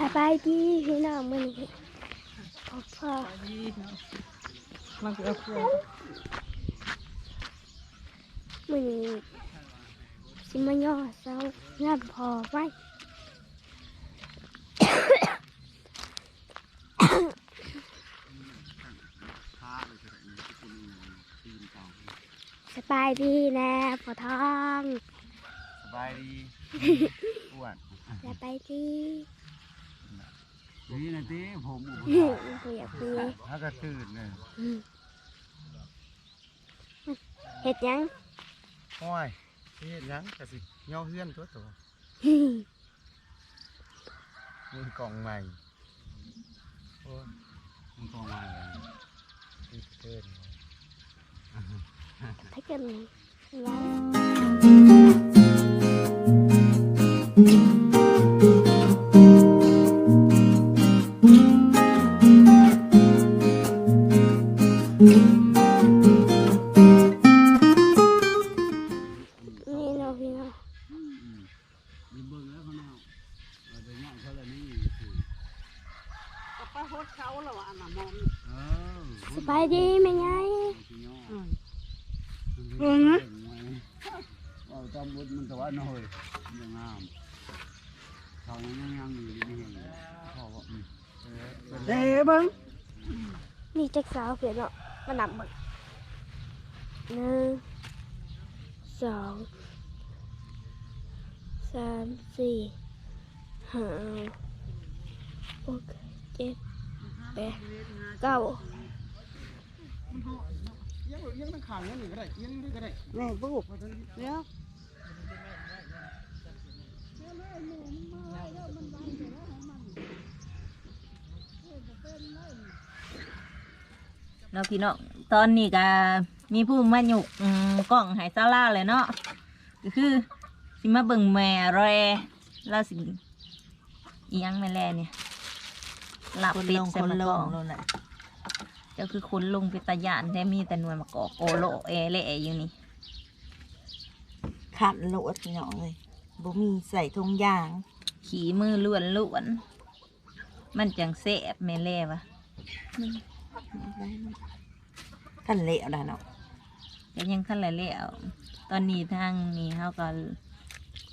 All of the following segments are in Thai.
สบายดีพี่น้องมื้อนี้พ่อพ่อมันคือเอาเพื่อนมื้อนี้สิมาย่อเสางานพอไว้สบายดีนะพ่อทอง สบายดีอ้วนสบายดี นี่นะทีผมอุปบ่อยากคุยถ้าก็ตื่นเลยอืมเฮ็ดหยังห้อยที่เห็นยังกะสิเงาเฮือนตัวตัวมือกล่องใหม่โอ้ยมือกล่องใหม่เลยที่เกินถ้าเกิดยังนี่ เออเอาตำบุญมันแต่ว่าน้อยยังงามเขายังยังอยู่ไม่เห็นเขาบอกอืมเออเป็นเด้บิ่งนี่จักสาวเพียนเนาะมานับเบิ่งหนึ่งสองสามสี่ห้าหกเจ็ดแปดเก้า ยังยังนั่งขางยังนี่ก็ได้เอียังนี่ก็ได้แม่บูบเดี๋ยวเนาะพี่น้องตอนนี้ก็มีผู้มาหยุกกล้องหายซาร่าเลยเนาะก็คือสิมาเบิ่งแม่แรแล้วสิอียังแม่แรเนี่ยหลับเป็ดใส่มะกอกเจ้าคือคนลงไปตะยานแท้มีแต่หน่วยมะกอกโอโลเอเละอยู่นี่ขันโหลดพี่น้องเลยบ่มีใส่ทงยาง ขี่มือล้วนล้วนๆมันจังแสบแม่แร่วะขันเละแล้วเนาะแต่ยังขั้นไรแล้วตอนนี้ทางนี้เขาก็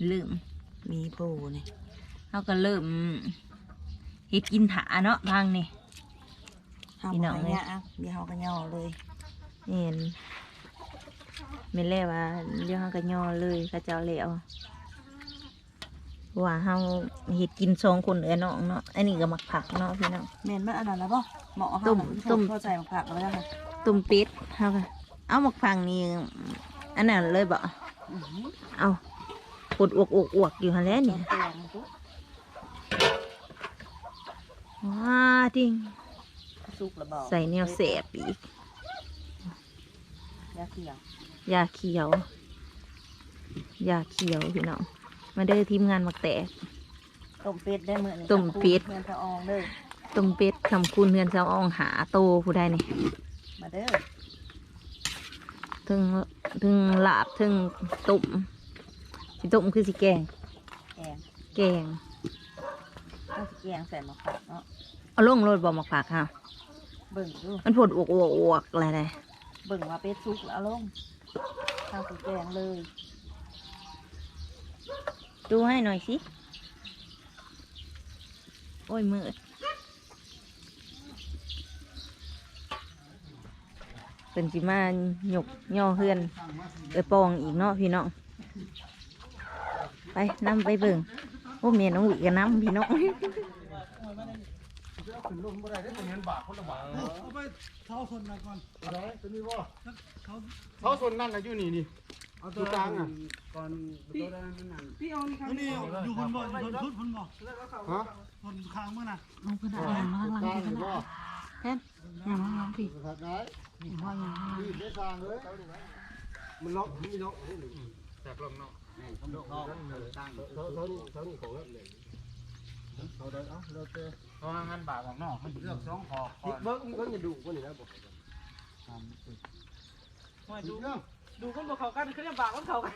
ลืม มีผู้นี่เขาก็เริ่มเฮ็ดกินถาเนาะทางนี่ห้าม พี่น้องเอาเลยเนี่ยอะเดี๋ยวเขาก็ย่อเลยเห็นไม่เล่ว่าเรื่องเขาก็ย่อเลยเขาเจ้าแล้วว่าเฮาเฮ็ดกินสองคนเอ้อน้องเนาะ อันนี้ก็มักผักเนาะพี่น้องแม่นมันอันนั้นแล้วป่ะเหมาะต้มต้มเข้าใจผักแล้วนะตุ่มเป็ดเฮาก็เอามักผักนี่อันนั้นเลยบ่เอาปวดอวกอวกอวกอยู่หั่นแหล้วนี่แกงปุ๊บว้าจริง สุกระบอกใส่แนวแสบอีกยาเขียวยาเขียวยาเขียวพี่น้องมาเด้อทีมงานมักแตกต้มเป็ดได้เหมือนต้มเป็ดเงินพระอองเลยต้มเป็ดคำคุณเฮือนเสาอองหาโตผู้ใดนี่มาเด้อถึงถึงลาบถึงตุ่มสิตุ่มคือสิแกง แกงแกงเอาสิแกงใส่มะขามเนาะเอาลงโรดบ่มักผักค่ะ เบิ่งดูมันผดอวกอวกอวกอะไรเลยเบิ่งว่าเป็ดสุกแล้วเอาลงข้าวสิแกงเลย ดูให้หน่อยสิ โอ้ยมืดเป็นสิมาหยกย่อเฮือนไปปองอีกเนาะพี่น้อง ไปนํไปเบิ่งโอ้เมียน้องหวิกับน้ำพี่น้อง เท้าส่วนนั่นก่อนอะไรตัวนี้ว่าเท้าส่วนนั่นนะอยู่นี่นี่อยู่กลางอะ ก่อนตัวนั้นนั่นพี่เอานี่ครับนี่อยู่คนบ่อยู่คนชุดคนบ่ฮะคนค้างมื่อน่ะเอาขนาดอย่างนั้นกลางนี่ว่าอย่างนั้นน้องพี่ถัดไหนนี่ได้กลางเลยมันล็อกมีล็อกจากลงนอกนอกตั้งเท่าเท่านี้เท่านี้ของแล้วเลยเขาได้เอ้าเราเจอ เพราะงานบาทของนอกมันเลือกสองคอก่อนเบิ้งเบิ้งอย่าดูคนนี้นะบอกว่าดูดูคนบอกเขากันเขาจะบากมันเขากัน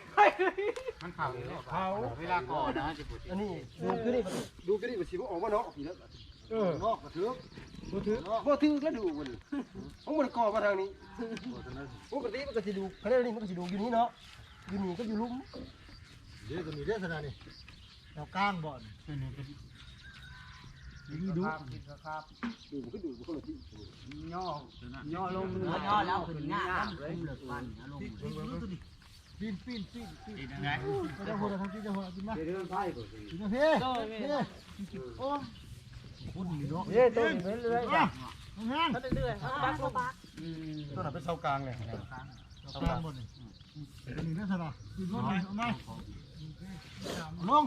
มันเข่าอยู่แล้วเขาเวลาก่อนนะจะพูดอันนี้ดูคือนี่ดูคือนี่มันสิบ่ออกมาเนาะอีแล้วเออนอกกระเถือกบ่ถือบ่ถือแล้วดูมันของมันก่อมาทางนี้ปกติมันก็สิดูคะแนนนี่มันก็สิดูอยู่นี่เนาะอยู่นี่ก็อยู่ลุ่มเดี๋ยวจะมีเรื่องขนาดนี้เราก้างบ่อนเป็ นเป็นนี่ดูดูมันก็ดูมันก็เลยที่ย่อย่อลงย่อแล้วขึ้นหน้าเลยปีนปีนปีนปีนยังไงจะหัวทางที่จะหัวกินมาเรื่องไพ่ก็สิกินนะพี่พี่โอ้คุณนี่เนาะเฮ้ยตัวนี้เป็นเรื่อยจ้ะงานเรื่อยๆปักลงปักตัวนั้นเป็นเสากลางเลยเสากลางบนนี่นี่นั่นสินะกินรถนี่เอาไหมลง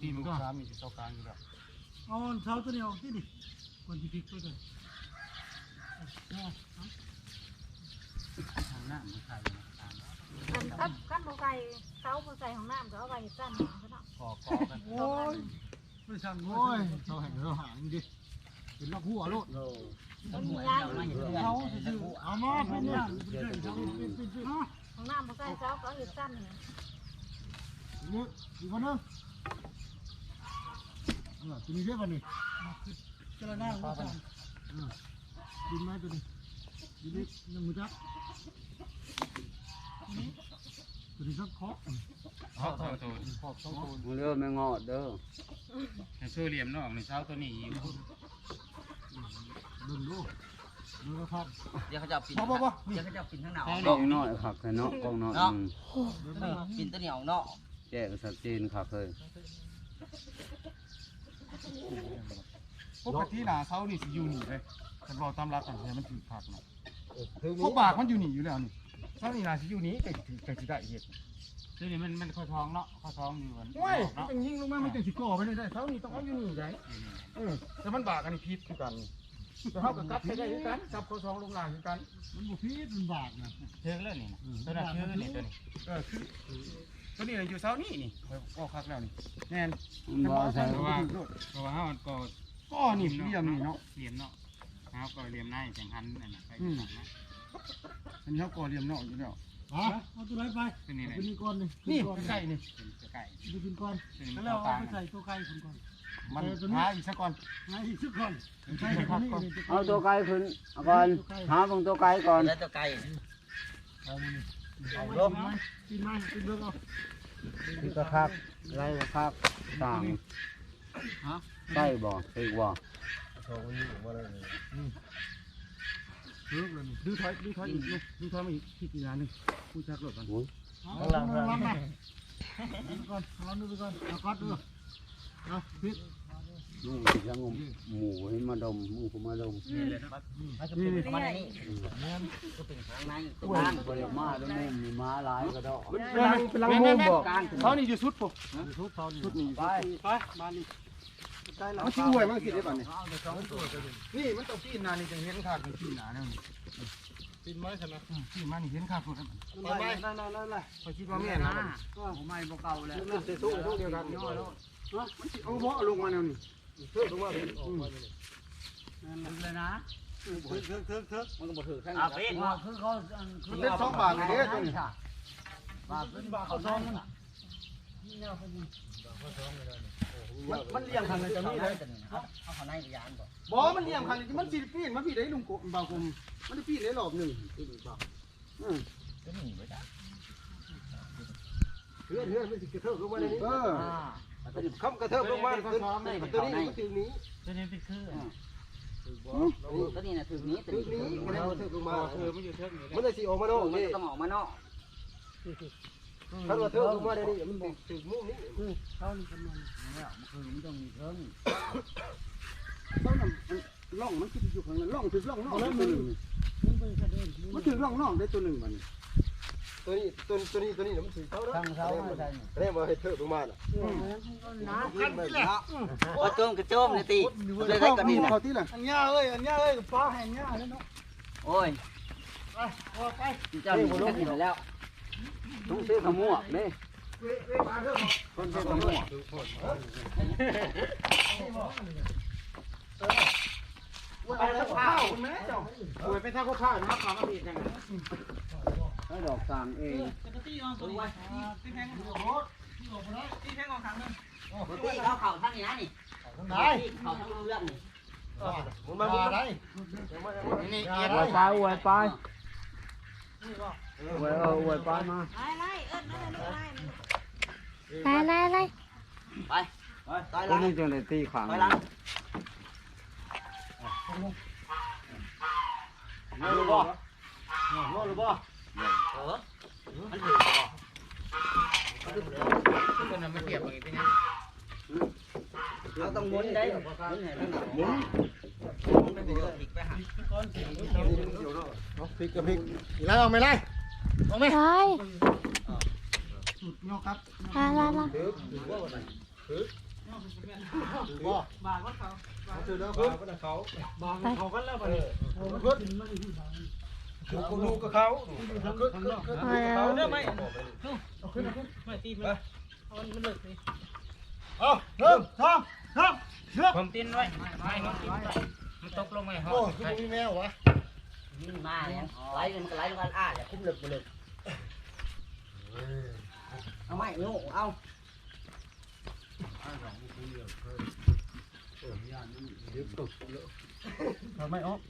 ปีมันก็สามมีเสากลางอยู่แล้ว เอาเท้าตัวนี้ออกที่ดิคนที่พลิกตัวนี้ขั้นขั้นบ่ใส่เขาบ่ใส่ของน้ำก็เอาไว้สั้นขาเนาะก่อกอกันโอ้ยไม่สั่งโอ้ยเสาแห่งเราหางดิเป็นลักหัวลูกมันมียางเขาเอามาเป็นเนี่ยของน้ำบ่ใส่เขาก็เอาอยู่สั้นนี่นี่อีกคนนึงเออตั วนี้เรียกว่านี่กระด้างก็สั่งดินไม้ตัวนี้ดินนี้ยังมือจับตัวนี้สักเคาะเพราะตัวตัวขอบสองตัวมึงเด้อไม่งอดเด้อให้ช่วยเหลี่ยมนอกในเช้าตัวนี้อยู่ดึงลูกดูนะครับเดี๋ยวเขาจะปิดบ่บ่บ่เดี๋ยวเขาจะปิดข้างหน้ากล้องน้อยครับแค่เนาะกล้องน้อยอืมปิดตัวเหนียวเนาะแจ้งชัดเจนครับเลย ปกติหนาเช้านี่สิอยู่นี่เลยแต่บอกตามรักกันเนี่ยมันถือผักเนาะถึงพวกบากมันอยู่นี่อยู่แล้วนี่เช้านี่นาสิอยู่นี่แต่แต่สิได้เห็ดตัวนี้มันมันข้อท้องเนาะข้อท้องอยู่มันโอ้ยมันเป็นยิงลงมามันจะสิก่อไปเลยได้เช้านี่ต้องเอาอยู่นี่ได้เออแต่มันบากอันนี้พิษคือกันแต่เขากับกัดใช้ได้คือกันกับข้อท้องลงล่างคือกัน มันบุพีมันบาดนะเชื่อเรื่องนี่นะตัวนั้นเชื่อนี่ตัวนี้เออคือ ตัวนี้อยู่เช้านี่นี่ก็คักแล้วนี่แน่นมันบ่ใช่เพราะว่าเพราะว่าเฮามันก็ก็นี่เหลี่ยมนี่เนาะ เหลี่ยมเนาะเฮาก็เหลี่ยมในแข่งขันนั่นน่ะไปอืแข่มงขันนะอันนี้เขาก่อเหลี่ยมเนาะอยู่แล้วอะเอาตัวไหนไปตัวนี้แหละตัวนี้ก่อนนี่นี่ใกล้ๆนี่เป็นใกล้ดูกินก่อนตัวนี้มันแล้วเข้าเรากลางไปใส่ตัวไก่คนก่อนมัมันนหาอีกสักก่อนไอ้ทุกคนใช่ครับนี่เอาตัวไกลขึ้นเอาก่อนหาเบิ่งตัวไกลก่อนแล้วตัวไก่เอามือเอา ลงกินไหมกินเบิ่งเอาที่ก็ครับไรก็ครับต่างใกล้บ่อีกบ่เลิกเลยนี่ดูถอยดูถอยอีกลูกดูถอยมาอีกที่กี่งานหนึ่งผู้ชักรถก่อนเอาลงลงมาดูก่อนลองดูก่อนเอาก๊อตดูเอาพิษ มึงจะงมหมูให้มาดมมึงก็มาดมนี่นี่มันนี่เนี่ยก็เป็นข้างในตัวบ้านบริมาแล้วมุมมีม้าลายก็ดอกเป็นลังเป็นลังโมมบอกเขานี่อยู่สุดปุ๊บทุกเขานี่สุดนี่ไปไปบ้านนี่ใกล้แล้วมันสิห่วยมันสิได้บัดนี้นี่มันต้องปีนนานี่จะเห็นขาดปีนนาเนี่ยปีนไม้ใช่ไหมปีนมานี่เห็นขาดสุดไปไปนั่นๆๆพอคิดว่าแม่นะผมไม่บ่เก่าแล้วๆมันสิสู้สู้เดียวกันย่อแล้วเอาเพาะลงมาเนี่ยนี่ เทือกลงมาเป็นออกมาเลยนะเถิกเถิกเถิกเถิกมันก็บ่ถือข้างอาเป็นคือเขามันเป็นสองบาทเลยเด้อตัวนี้บาทเป็นบาทเขาซ้อมมันมันมันเลี้ยงทางนั้นจะมีเลยเขาเขาข้างในยานบ่บ่มันเลี้ยงทางนี้มันสิปีนมาพี่ได้ลุงโกบ่าวกลมมันได้ปีนได้รอบหนึงอืมก็หนีไว้จ้ะเฮือนเฮือนมันสิกระเทิบลงมาในนี้เออ คำกระเทิบลงมาตัวตัวนี้มันถึงนี้ตัวนี้เป็นคือตัวนี้น่ะถึงนี้ตัวถึงนี้นี้มันกระเทิบลงมาเออไม่อยู่เถิกนี่มันจะสิออกมาโน่นมันนี่ต้องออกมาเนาะถ้ากระเทิบลงมาในนี้มันถึงมุมนี้เขานี่เป็นมันแล้วคือมันต้องมีเทิงต้องนำล่องมันคืออยู่ข้างนั้นล่องถึงล่องนอกได้ตัวหนึ่งมันถึงล่องนอกได้ตัวหนึ่งมัน ตัวนี้ตัวตัวนี้ตัวนี้มันถึงเท้าแล้วทางเท้าไม่ใช่เรียกว่าให้เทิบลงมาน่ะกันที่แหละก็โจมกระโจมเลยตีเลยได้กันนี่นะเขาที่ละอันย่าเอ้ยอันย่าเอ้ยป้าแห่งย่าแล้วเนาะโอ้ยไปพอไปเจ้าหนีกันอยู่แล้วต้องซื้อขมวกเด้คนเป็นตำรวจไปทางข้าวคุณแม่เจ้าโอ้ยไปทางข้าวนะครับความอดีตยังไงเอ ให้ดอกสางเองเขาเข่าทั้งนี้นะนี่ได้เข่าทั้งเรื่องนี่มึงมามึงมาได้นี่อย่าอวได้ยไปอวยไปอวยเอออวยไปมาไล่ไล่ไล่ไปไปตายก็ละนี่จังได้ตีขังไปละมาหรือบ่มาหรือบ่ เออมันถือบ่คนน่ะมาเก็บอย่างนี้นไงเราต้องมุนได้หมุนให้มันหมุนมันไปเยอะอีกไปหาพริกกับพริกแล้วเอาไม่ไล่ไล่ยกครับไล่ไล่ไล่บ่บางก็เขาถือแล้วขึ้นเขาบางเขากันแล้วไป ขึ้นคือกูดูกับเขาขึ้นขึ้นขึ้นเอาแล้ว ไม่ไม่ตีมันเอามันเลิกสิเอาเริ่มทำทำเริ่มผมตีนไว้ไม่น้องตีนมันตกลงไปหอโอ้คือมีแมววะนี่มาเนี่ยไหลมันก็ไหลลงกันอ้าอย่าคุ้มเลิกบ่เลิกเอาไม่งูเอาทำไม่ออก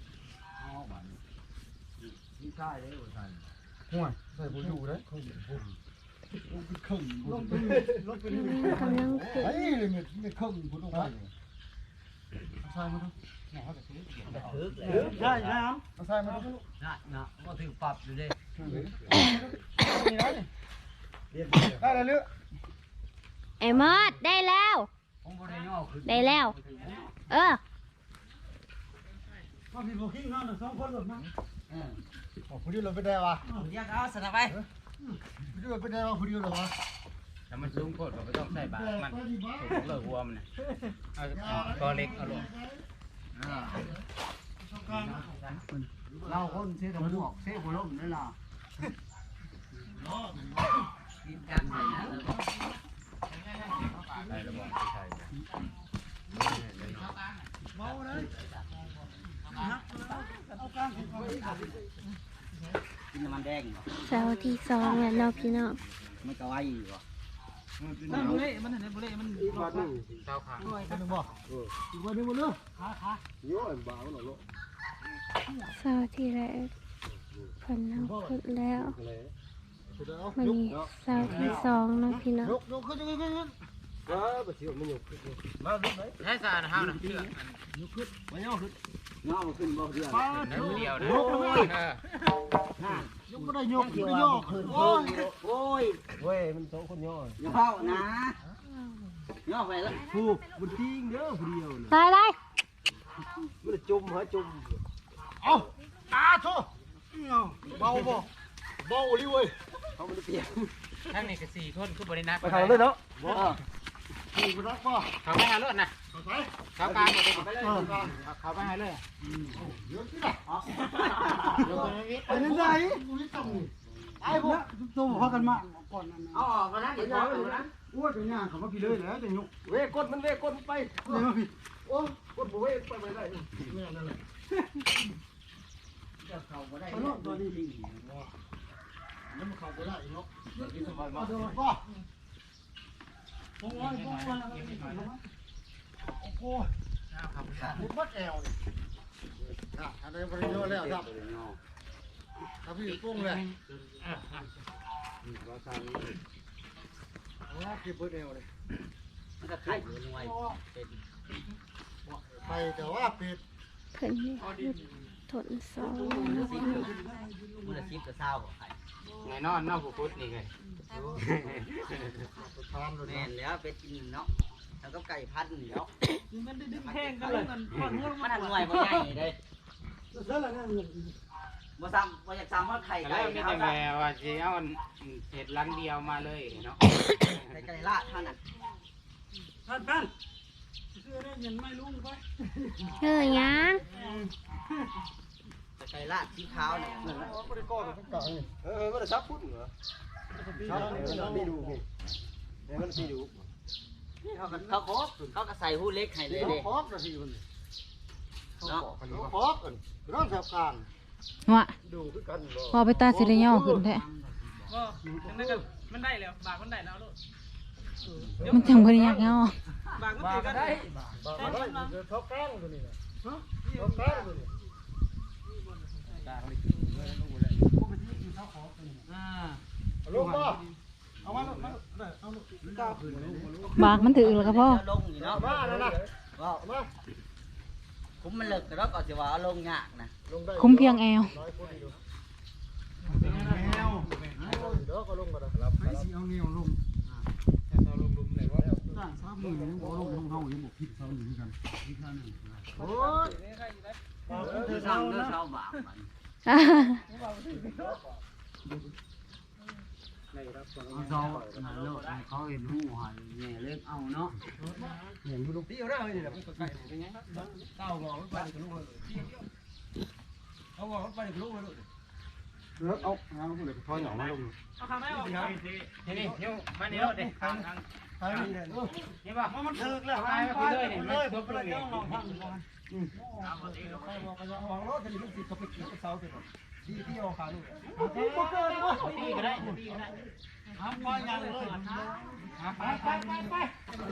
ห่วยใส่บุอยู่เลยครึ่งลงไปลงไปลงขึ้นไอ้เลยมันไม่ครึ่งบุลงไปใช่มั้ยถือเลยใช่ใช่ครับเอาใส่มาดูน่ะน่ะก็ถือปรับอยู่ดิได้แล้วเลือไอ้มอดได้แล้วผมบ่ได้ย่อขึ้นได้แล้ว เออ มาพี่บอกขี้งานสองคนหลุดมาเออโอ้ผู้เดียวเราไปได้วะเรียกเอาสนะไปผู้เดียวไปได้วะผู้เดียวเหรอวะแต่มันสูงโคตรก็ไม่ต้องใส่บาตรมันถูกเลิกหัวมันเอาก็เล็กเอาลงเราคนเสียกับหมวกเสียหัวลมนั่นล่ะกินกันเลยนะได้ระวังใช่ กินน้ำมันแดงเหรอเสาร์ที่สองแล้วเนาะพี่น้องไมันก็ไว้อยู่อะมันบุเล่มันเห็นบุเล่มันรอบเท้าขางคนหนึ่งบ่เอออีกวันนึงมาเลือกขาขาโย่บ้าหน่อยลูกเสาร์ที่แรกเพิ่นเอาขึ้นแล้วสุดแล้วมันมีเสาร์ที่สองเนาะพี่น้อง ยกยกขึ้นยกขึ้นขึ้นว้าบะเสียวมันยกขึ้นมาดูไหมใช้สารห้าวนะเชือกมาย่อขึ้นย่อมาขึ้นบ่เดือนป้นั่เดียวนะยกทำไมยกไม่ได้ยกไม่ได้ย่อขึ้นโอ้ยโอ้ยเว้ยมันสองคนย่ออย่าเข้านะย่อไปแล้วผูกมันทิ้งเด้อผู้เดียวนะไล่ไล่มันจะจมหาจมเอาตาโทเบาบ่เบาลิเว้ยเขาไมันเปลี่ยกทั้งนี้ก็สี่คนคือบริณักไปทางเลยเนาะ บ่ผูกรักป่ะเขาไปหารถนะไปเขากลางหมดเลยไปเลยเขาไปหาเลยเดี๋ยวที่ไหนลงไปในวิทย์ไปนั่นไหนไอ้พวกตัวพากันมาก่อนนั้นเอาออกมานะเดี๋ยวเอานะโอ้ยจะย่างเขามาพี่เลยแล้วจะยุกเว้กดมันเว้กดไปเลยมาพี่โอ้กดบ่เว้ไปไปได้ไม่นั่นแหละเข้าบ่ได้เขาเนาะตัวนี้ดีแล้วมันเข้าไปได้เนาะ มาเดี๋ยวป่ะโอ้ยโอ้ยโอ้ยมุดมัดแอวนี่อะอันนี้บริโภคแล้วครับถ้าพี่ปุ้งเลยโอ้เก็บเบิดแอวเลยมันก็ไข่อยู่หน่วยไปแต่ว่าป็ดเพิ่นนี่ ถนสองมือเนาะละสิพี่บน้องมือละสิบกับเศร้าบ่ไข่ไงนอนนอกผู้พุทธนี่ไงทานเลยแม่นแล้วเป็ดกินเนาะแล้วก็ไก่พันธุ์เนาะมันดึงแห้งกันเลยมันพอดหัวมันทำหน่วยบ่ใหญ่เด้เสร็จแล้วเนี่ยบ่ซ้ำบ่อยากซ้ำว่าไข่แล้ไก่วมีเอาแต่ซะแวว่าสิเอาเห็ดลังเดียวมาเลยเนาะไข่ไก่ลาดเท่านั้นท่านท่านซื้อได้เงินไม่ลุงไปเออหยัง ไก่ลาดสีขาวเนี่ยไม่ได้ก้อนมันกลางนี่เออไมันจะซับพุ่นเหรอซับมันไม่ดูนี่เนี่ยมันไม่ดูเขาก็เขาโคกเขาก็ใส่หูเล็กให้เลยเขาเด้พอกนะทีมันเขาพอกกันเขาพอกกันร้อนแถบกลางวะพอไปตาสิได้ย่อขึ้นแท้ก็นั่นก็มันได้แล้วบากมันได้แล้วลูกมันจังบ่ได้ยากย่อบากมันติดกันได้เขากล้งตัวนี้นะเขาแกล้งตัวนี้ อ่าลงมาเอามาเอามาเอาลูกกล้าขึ้นบากมันถือแล้วก็พ่อลงอยู่เนาะมาแล้วนะว่ามาผมมันเลิกแล้วก็จะว่าเอาลงยากนะลงได้คุ้มเพียงแอวน้อยคนอยู่แมวเดี๋ยวก็ลงมาแล้วให้สิเอาแนวลงเอาลงลุมเลยว่า สร้างสามหมือยังบ่ลงของเฮายังบ่ผิดเซาอยู่กันอีกท่าหนึ่งโอ้ยเธอสร้างเธอเช่าบาปมันเอาเสาหาโลกให้เขาเห็นหูหายแง่เล็กเอาเนาะเห็นลูกพี่เอาได้เลยเนี่ยใกล้เป็นไงเต้าบอกมันไปกับลูกเลยเขาบอกมันไปกับลูกเลย เลืออเอาเอาเลยทอยหนองมาลงเอาคำไม่ออกนี่นี่เดี๋ยวมานี่เนาะเด้ทางทางทางนี่ป่ะมันถึกแล้วหายไปเลยนี่เลยผมเลยต้องลองทำดูอืมเอาไปบอกกันวางรถจะมีลูกศิษย์เขาไปขี่เสาเสร็จที่ที่เอาขาลูกบ่เกินบ่ตีก็ได้ตีก็ได้ทำไปงานเลยไปไปไปไป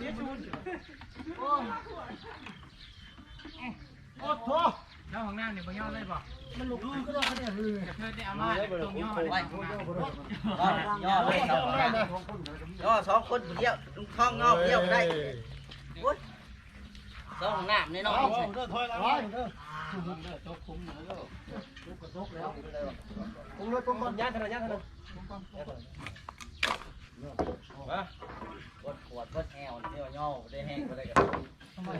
เรียกจูนโอ้โอ้โถ แล้วห้องน้ำเนี่ยบ่ย่อเลยบ่มันลุกก็ได้ก็ได้เลยเธอได้เอามาตรงย่อเลยย่อเลยครับย่อสองคนเดียวลุงท้องงอกเดียวได้โอ้ยสองน้ำในน้องเด้อถอยหลังไว้เด้อผมเลยผมก่อนย่างกันย่างกันปวดปวดปวดแอวเดียวย่อได้แห้งก็ได้กันจับมา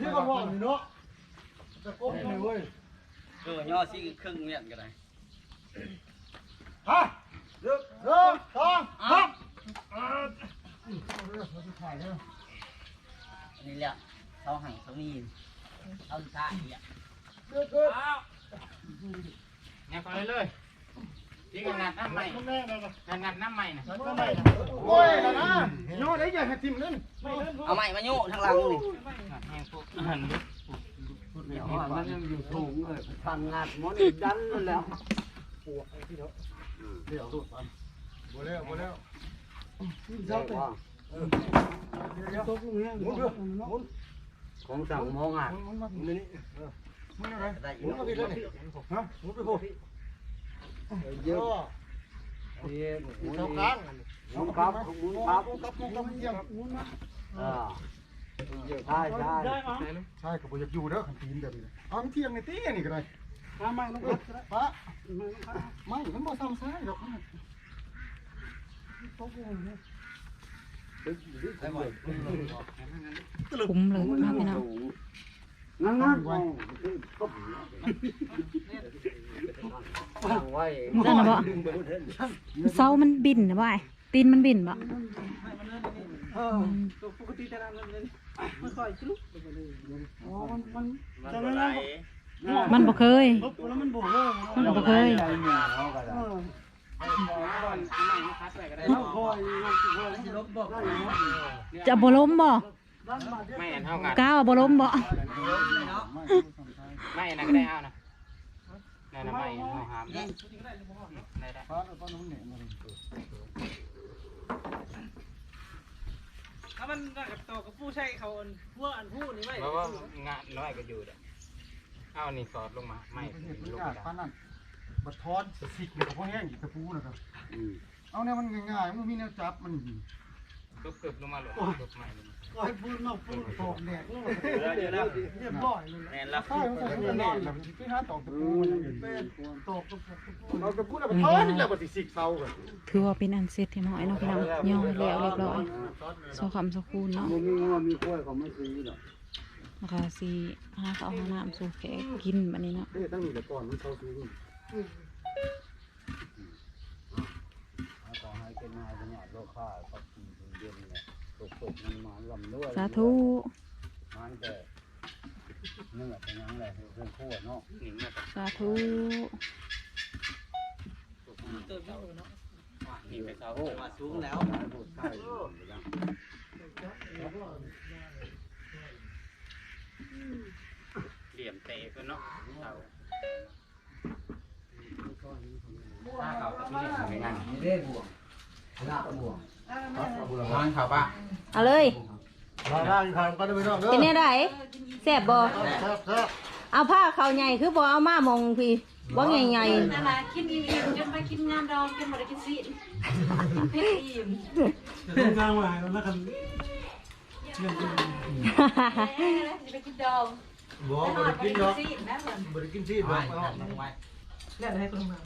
ที่กระบอนี่เนาะ จะก้มเลยเว้ยเออย่อซี่ครึ่งเนี่ยก็ได้ฮะเลิกเลิกสองครับนี่แหละเขาหั่งเขามี เอาท่าเนี่ยเลิกเลิกเนี่ยไปเลยที่งานน้ำใหม่แม่นะนะงานน้ำใหม่นะโอ้ยนะนะย่อได้ยังให้ทิมเล่นเอาใหม่มาโยทางหลังนี่เดี๋ยวมันยังอยู่สูงเลยทางงานมันดันแล้วเดี๋ยวบ่แล้วบ่แล้วเจ้าว่าเดี๋ยวตกลงเนี่ยหมุนหมุนของสั่งมองอะหมุนมานี่นี่หมุนอะไรได้อหมุยู่นมาพี่แล้วนี่ฮะหมุนไปโผล่เยอะเท่ากลางมุนครับมุนครับกับมุนกับเยี่ยมหมุนมาอ่า ใช่ใช่ใช่ก็บ่อยากอยู่เด้อคันตีนแบบนี้เอาเที่ยงในตีนี่ก็ได้มาไม่ลงพัดปะไม่มันบ่ซ้ำซ้ายดอกมันตกลงเนี่ยคุ้มเลยมาพี่น้องงั้นงั้นตั้งไว้นั่นน่ะบ่เสามันบินน่ะบ่ไอ้ตีนมันบินบ่เออปกติแต่ละ มันค่อยจุลุกอ๋อมันมันจะไม่ได้มันบ่เคยลบแล้วมันบ่เลิกมันบ่เคย เออเอาคอยคอยลบบอกจะบ่ล้มบ่ไม่เท่ากันก้าวบ่ล้มบ่ไม่นะก็ได้เอานะนั่นนะไม่เอาหามได้ได้ มาเลยถ้ามันกับตัวกับผู้ใช้เขาพวกอันผู้นี่ไม่เพราะว่างานน้อยก็อยู่เด้อเอานี่สอดลงมาไม่เห็นบรรลยางกาศมาฟ้านั่นบัดทอนสิกเนี่ยกับพวกแห้งอีกตะปูนะครับเอาเนี่ยมันง่ายๆมันมีแนวจับมัน ลบเกือบลงมาเลยลบใหม่ลงมาก็ให้พูดนอกพูดตอกแดดเรียบร้อยเลยแม่นแล้วใช่มันใส่เงินนอนแล้วมันไปหาตอกตะปูมันยังเป็นตอกตะปูเราตะปูแล้วมันทอนแล้วมันสิสิกเซากันถือว่าเป็นอันเสร็จเรียบร้อยเนาะพี่น้องย่อแล้วเรียบร้อยสองคำสองคูณเนาะมันมีงัวมีกล้วยเขาไม่ซื้อหรอกแล้วก็สิหาข้าวหาน้ำสู่แขกกินบัดนี้เนาะเอ้ตั้งนี่แต่ก่อนมันเซาซื้อขอให้เป็นนายเป็นหยอดโลกข้าก็กินเย็นเลยตกตกมันมาลำด้วยสาธุมันแต่เนื้อเป็นยังไงเรื่องขั้วเนาะหนิงเนี่ยสาธุหนิงไปเสามาสูงแล้วพูดใช่แล้วเหลี่ยมเตะกันเนาะเสานี่เด้บวกลาบวก นอนเขาปะเอาเลยมาได้ทางกันไปนอกเด้อเป็นแน่ได้แซ่บบ่แซ่บแซ่บเอาผ้าเขาวใหญ่คือบ่เอามามองพี่บ่ใหญ่นั่นแหละกินอิ่มๆจนไปกินงานดองจนบ่ได้กินซีนเผ็ดอิ่มงานมาแล้วกันๆจะไปกินดองบ่บ่ได้กินดอกบ่ได้กินซีดบ่เล่นให้ตรงนั้น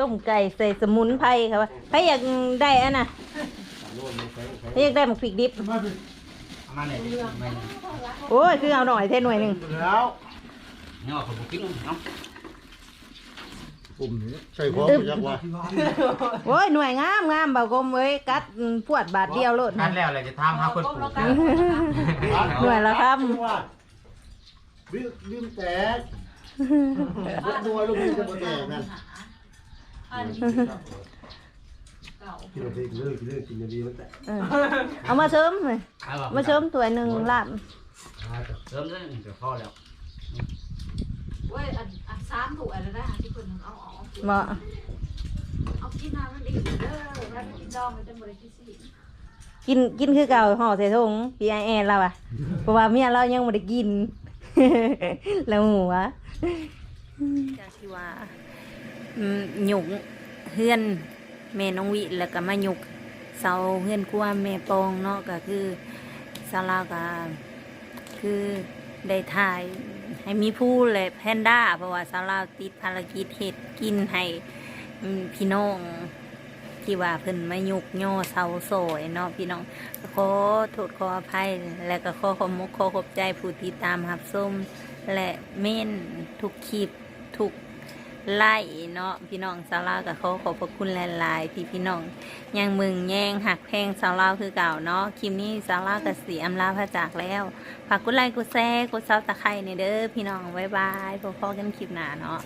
ต้มไก่ใส่สมุนไพรครับว่าใครอยากได้อันน่ะใครอยากได้หมกพริกดิบ มาเนี่ยไม่โอ้ย คือเอาหน่อยเท่หน่วยหนึงแล้วย่อเขาบุกินเนาะปุ่มนี้ใส่ของจักว่าโอ้ย หน่วยงามงามเบากลมเอ้ย กัดอืมพวดบาทเดียวโลดนั่นะนแล้วเลยจะทำหาคนปลูกหน่วยละครับวิวลืมแตกลูกบัวลูกนี้จะบ่แตกนั่นอันเก่ากินเอาไปกินเลยกินเลยกินอย่างดีมันแตกเออเอามาเสริมเลยมาเสริมตัวหนึ่งลาบเสริมได้เดี๋ยวพอแล้วเว้ยอันอันสามถูกอะไรนะที่คนนึงเอาออกเหมาะเอากินน้ำมันดีเด้อถ้าไม่กินดองมันจะบ่ได้กินซีนกินกินคือเก่าห่อใส่ถุงพี่ไอแอนเราอะเพราะว่าเมียเรายังไม่ได้กิน แล้วหัวจากที่ว่าอืม หยุกเฮือนแม่น้องวิแล้วก็มาหยุกเสาเฮือนครัวแม่ปองเนาะก็คือสาราก็คือได้ถ่ายให้มีผู้และแพนด้าเพราะว่าสาราติดภารกิจเห็ดกินให้พี่น้องที่ว่าเพิ่นมายุกย่อเสาโสยเนาะพี่น้องขอโทษขออภัย และก็ขอขอมุกขอขอบใจผู้ที่ตามรับชมและเม่นทุกคลิปทุก ไล่เนาะพี่น้องสาวลาวก็ขาขอบพระคุณหลายๆที่พี่น้องยังมึงแย่งหักแพงสาวลาวคือเก่าเนาะคลิปนี้สาวลาวก็สีอำลาพระจากแล้วฝากกดไลค์กดแชร์กดซับตะไคร้ในเด้อพี่น้องบ๊ายบายพบกันคลิปหน้าเนาะ